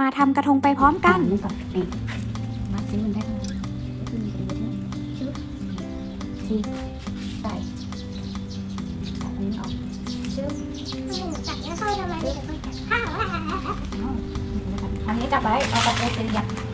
มาทำกระทงไปพร้อมกันนี่ก่อนนี่มัดซิมันได้ไหมขึ้นไปดูที่ชุดที่ใส่ตัดอันนี้ออกชุดตัดแล้วค่อยทำไมเดี๋ยวค่อยตัดข้าวเอาอันนี้จับไว้เอากระเทียมเสียบป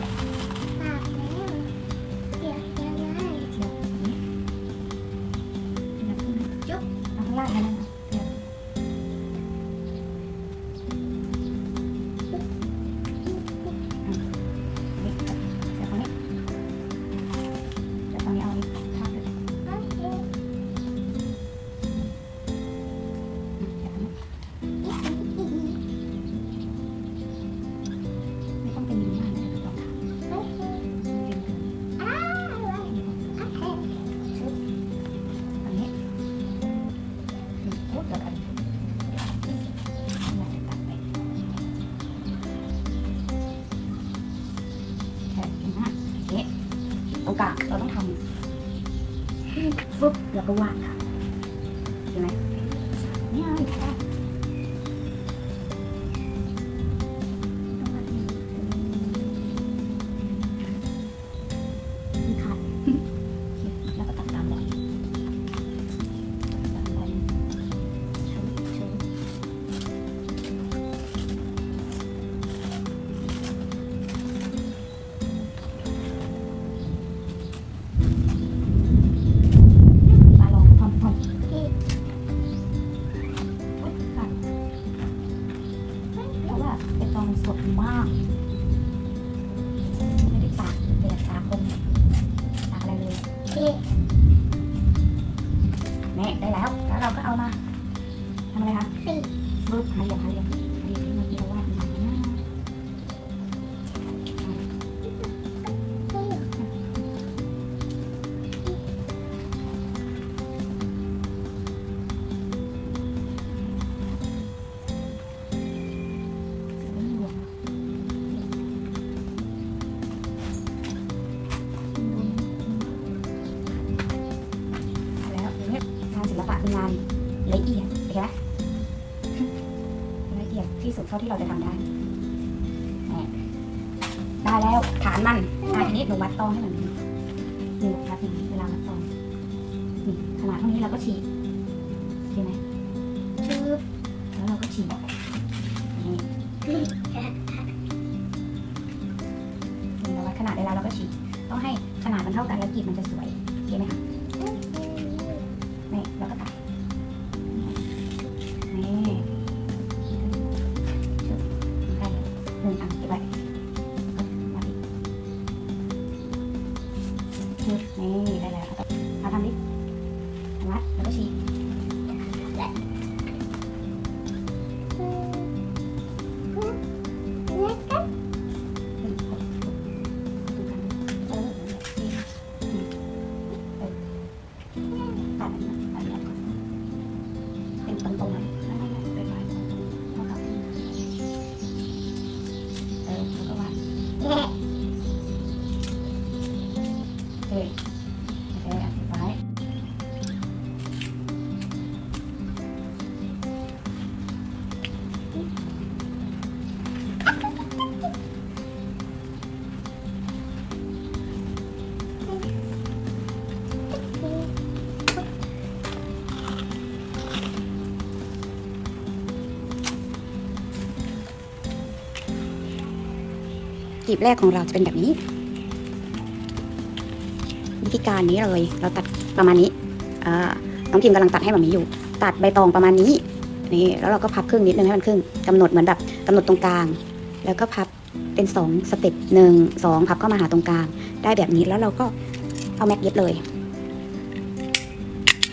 กลางเราต้องทำฟึบแล้วก็วาดค่ะเห็นไหมเนี่ยอี ว่าเป็นตองสดมาก ไม่ได้ตากแดดตากลมตากอะไรเลยนี่ได้แล้ว แล้วเราก็เอามาทำอะไรคะรูปหาเหลี่ยมหาเหลี่ยมหาเศิลปะคืองานละเอียดเห็นไหมละเอียดที่สุดเท่าที่เราจะทำได้ได้แล้วฐานมันอะทีนี้หนูวัดตองให้มันนี่หนูวัดนี้เวลาวัดตองนี่ขนาดเท่านี้เราก็ฉีดเห็นไหมชืบแล้วเราก็ฉีดนี่เราวัดขนาดได้แล้วเราก็ฉีดต้องให้ขนาดมันเท่ากันแล้วกรีบมันจะสวยเห็นไหมคะ นี่แล้วก็ตัดนี่ให้หนึ่งอันเก็บไว้ กีบแรกของเราจะเป็นแบบนี้ วิธีการนี้เลย เราตัดประมาณนี้น้องพิมกำลังตัดให้แบบนี้อยู่ ตัดใบตองประมาณนี้นี่แล้วเราก็พับครึ่งนิดนึงให้มันครึ่งกำหนดเหมือนแบบกำหนดตรงกลาง แล้วก็พับเป็นสองสเต็ปหนึ่งสองพับเข้ามาหาตรงกลาง ได้แบบนี้แล้วเราก็เอาแม็กเย็บเลย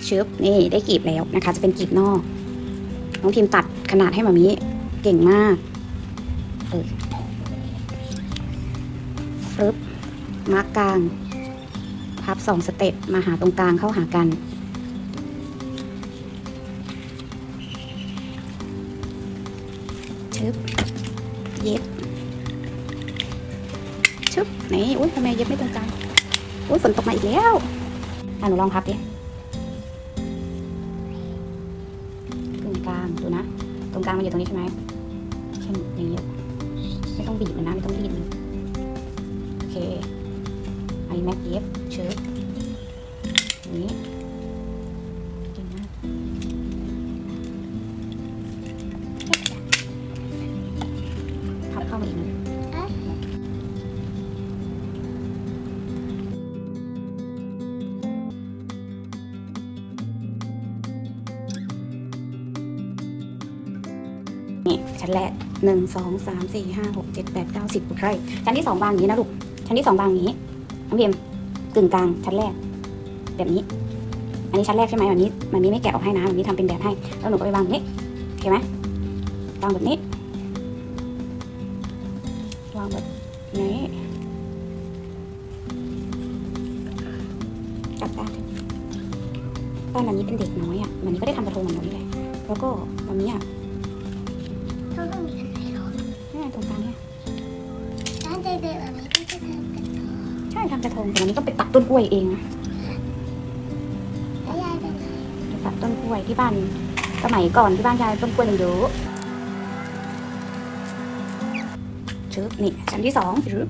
ชึบนี่ได้กรีบแล้วนะคะ จะเป็นกรีบนอก น้องพิมตัดขนาดให้มามีเก่งมากเออ ฟึบมาร์กกลาง พับสองสเต็ปมาหาตรงกลางเข้าหากัน ชึบ เย็บ ชึบ นี่อุ้ยทำไมเย็บไม่ตรงกลางอุ้ยฝนตกมาอีกแล้ว อะหนูลองพับดิตรงกลางดูนะ ตรงกลางมันอยู่ตรงนี้ใช่ไหมเช่นอย่างนี้ต้องบีบมันนะ ไม่ต้องรีดมัน เค อันนี้แม็กเย็บเชิร์อย่างนี้เก่งมากพับเข้ามาอีกนะเอ๊ะนี่ชั้นแรกหนึ่งสองสามสี่ห้าหกเจ็ดแปดเก้าสิบใช่ชั้นที่สองวางอย่างนี้นะลูก ชั้นที่สองวางอย่างนี้น้องพิมกึ่งกลางชั้นแรก แบบนี้ อันนี้ชั้นแรกใช่ไหมแบบนี้มันนี้ไม่แกะออกให้นะแบบนี้ทำเป็นแบบให้ แล้วหนูก็ไปวางแบบนี้โอเคไหมวางแบบนี้วางแบบนี้กลับด้านตอนนี้เป็นเด็กน้อยอะมันนี้ก็ได้ทำกระทงเหมือนนูนี่แหละแล้วก็วันนี้อะ ใช่ทำกระทงแต่วันนี้ต้องไปตัดต้นกล้วยเองยายเป็นไงไปตัดต้นกล้วยที่บ้านสมัยก่อนที่บ้านยายต้นกล้วยมันเยอะชึบนี่ชั้นที่สองชึบ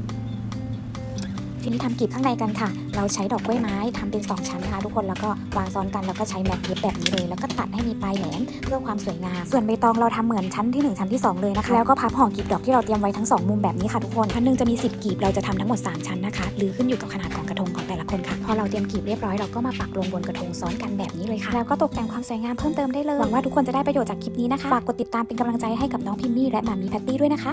ทีนี้ทำกีบข้างในกันค่ะ เราใช้ดอกกล้วยไม้ทำเป็น 2 ชั้นนะคะทุกคนแล้วก็วางซ้อนกันแล้วก็ใช้แม็กเย็บแบบนี้เลย แล้วก็ตัดให้มีปลายแหลมเพื่อความสวยงาม ส่วนใบตองเราทำเหมือนชั้นที่ 1 ชั้นที่ 2 เลยนะคะแล้วก็พับห่อกลีบดอกที่เราเตรียมไว้ทั้ง 2 มุมแบบนี้ค่ะทุกคนชั้นหนึ่งจะมี 10กลีบเราจะทำทั้งหมด 3 ชั้นนะคะหรือขึ้นอยู่กับขนาดของกระทงของแต่ละคนค่ะพอเราเตรียมกลีบเรียบร้อยเราก็มาปักลงบนกระทงซ้อนกันแบบนี้เลยค่ะแล้วก็ตกแต่งความสวยงามเพิ่มเติมได้เลยหวังว่าทุกคนจะได้ประโยชน์จากคลิปนี้นะคะฝากกดติดตามเป็นกำลังใจให้กับน้องพิมมี่และหมามีแพตตี้ด้วยนะคะ